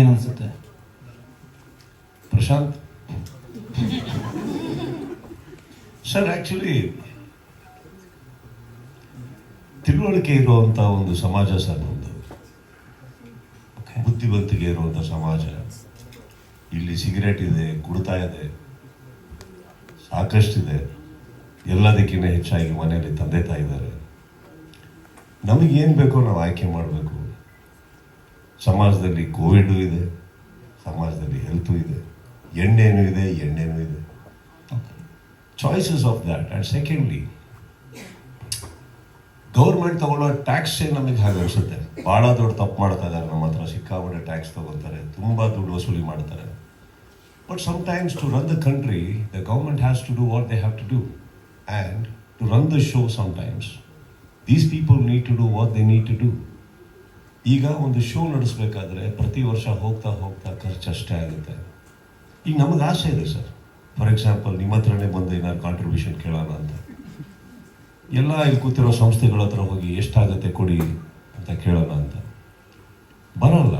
ಏನು ಅನ್ಸುತ್ತೆ Prashant? Sir actually ತಿಳುವಳಿಕೆ ಇರುವಂತ ಒಂದು ಸಮಾಜ ಸರ್ ನಮ್ದು. ಬುದ್ಧಿವಂತಿಕೆ ಇರುವಂತ ಸಮಾಜ. ಇಲ್ಲಿ ಸಿಗರೇಟ್ ಇದೆ ಕುಡ್ತಾ ಇದೆ ಸಾಕಷ್ಟಿದೆ. ಎಲ್ಲದಕ್ಕಿಂತ ಹೆಚ್ಚಾಗಿ ಮನೆಯಲ್ಲಿ ತಂದೆ ತಾಯಿದ್ದಾರೆ. ನಮಗೇನು ನಮಗೆ ಏನು ಬೇಕೋ ನಾವು ಆಯ್ಕೆ ಮಾಡಬೇಕು. ಸಮಾಜದಲ್ಲಿ ಕೋವಿಡು ಇದೆ ಸಮಾಜದಲ್ಲಿ ಹೆಲ್ತು ಇದೆ ಎಣ್ಣೆನೂ ಇದೆ ಎಣ್ಣೆನೂ ಇದೆ. Choices of that and secondly government ತಗೊಳ್ಳೋ ಟ್ಯಾಕ್ಸೇ ನಮಗೆ ಹಾಗೆ ಅನಿಸುತ್ತೆ. ಭಾಳ ದೊಡ್ಡ ತಪ್ಪು ಮಾಡ್ತಾ ಇದ್ದಾರೆ ನಮ್ಮ ಹತ್ರ ಸಿಕ್ಕಾಪಟ್ಟೆ ಟ್ಯಾಕ್ಸ್ ತಗೋತಾರೆ ತುಂಬ ದುಡ್ಡು ವಸೂಲಿ ಮಾಡ್ತಾರೆ. But sometimes to run the country the government has to do what they have to do and to run the show sometimes these people need to do what they need to do ಈಗ ಒಂದು show ನಡೆಸಬೇಕಾದ್ರೆ ಪ್ರತಿ ವರ್ಷ ಹೋಗ್ತಾ ಹೋಗ್ತಾ ಖರ್ಚು ಅಷ್ಟೇ ಆಗುತ್ತೆ. ಈಗ ನಮಗೆ ಆಸೆ ಇದೆ ಸರ್. ಫಾರ್ ಎಕ್ಸಾಂಪಲ್ ನಿಮ್ಮ ಹತ್ರನೇ ಬಂದು ಏನಾದ್ರು ಕಾಂಟ್ರಿಬ್ಯೂಷನ್ ಕೇಳೋಣ ಅಂತ. ಎಲ್ಲ ಇಲ್ಲಿ ಕೂತಿರೋ ಸಂಸ್ಥೆಗಳ ಹತ್ರ ಹೋಗಿ ಎಷ್ಟಾಗುತ್ತೆ ಕೊಡಿ ಅಂತ ಕೇಳೋಣ ಅಂತ. ಬರಲ್ಲ.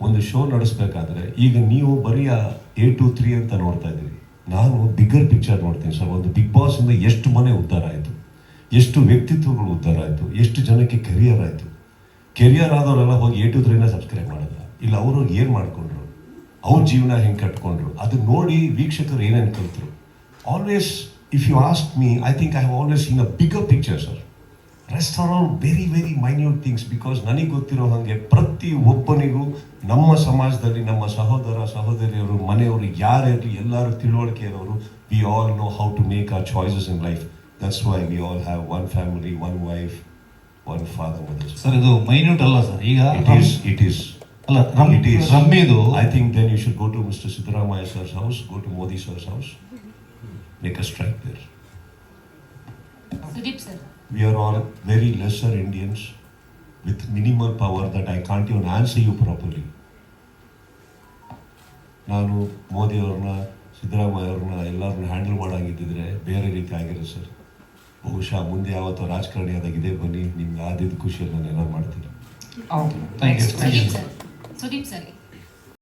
ಒಂದು ಶೋ ನಡೆಸಬೇಕಾದ್ರೆ ಈಗ ನೀವು ಬರೀ ಎ ಟು ತ್ರೀ ಅಂತ ನೋಡ್ತಾ ಇದ್ದೀರಿ. ನಾನು ಬಿಗ್ಗರ್ ಪಿಕ್ಚರ್ ನೋಡ್ತೀನಿ ಸರ್. ಒಂದು ಬಿಗ್ ಬಾಸಿಂದ ಎಷ್ಟು ಮನೆ ಉದ್ಧಾರ ಆಯಿತು? ಎಷ್ಟು ವ್ಯಕ್ತಿತ್ವಗಳು ಉದ್ಧಾರ ಆಯಿತು? ಎಷ್ಟು ಜನಕ್ಕೆ ಕೆರಿಯರ್ ಆಯಿತು? ಕೆರಿಯರ್ ಆದವರೆಲ್ಲ ಹೋಗಿ ಎ ಟು ತ್ರೀನ ಸಬ್ಸ್ಕ್ರೈಬ್ ಮಾಡಿದ್ರು? ಇಲ್ಲ, ಅವರು ಏನು ಮಾಡಿಕೊಂಡ್ರು? ಅವ್ರ ಜೀವನ ಹೆಂಗೆ ಕಟ್ಕೊಂಡ್ರು? ಅದು ನೋಡಿ ವೀಕ್ಷಕರು ಏನೇನು ಕಲಿತರು? Always if you ask me I think I have always in a bigger picture sir rest all very very minute things because ನನಗೆ ಗೊತ್ತಿರೋ ಹಾಗೆ ಪ್ರತಿ ಒಬ್ಬನಿಗೂ ನಮ್ಮ ಸಮಾಜದಲ್ಲಿ ನಮ್ಮ ಸಹೋದರ, ಸಹೋದರಿಯರು, ಮನೆಯವರು ಯಾರಿರಲಿ ಎಲ್ಲರೂ ತಿಳುವಳಿಕೆ ಇರೋರು we all know how to make our choices in life that's why we all have one family one wife sir ಇದು ಮೈನ್ಯೂಟ್ ಅಲ್ಲ ಸರ್ ಈಗ ಇಟ್ ಇಸ್ ಇಟ್ ಇಸ್ ಅಲ್ಲ I think then you should go to mister Siddaramaiah house go to Modi sir's house make a strike are all very Indians with minimal power that I can't even you properly ನಾನು ಮೋದಿ ಅವ್ರನ್ನ ಸಿದ್ದರಾಮಯ್ಯ ಅವ್ರನ್ನ ಎಲ್ಲರನ್ನ handle ಮಾಡಂಗಿದ್ದಿದ್ರೆ ಬೇರೆ ರೀತಿ ಆಗಿರೋ sir ಬಹುಶಃ ಮುಂದೆ ಯಾವತ್ತೋ ರಾಜಕಾರಣಿ ಆದಾಗ ಇದೇ ಬನ್ನಿ ನಿಮ್ಗೆ ಆದಿದ್ದು ಖುಷಿಯನ್ನು ನಾನು ಏನಾರು ಮಾಡ್ತೀನಿ thank you Sudeep sir Sudeep sir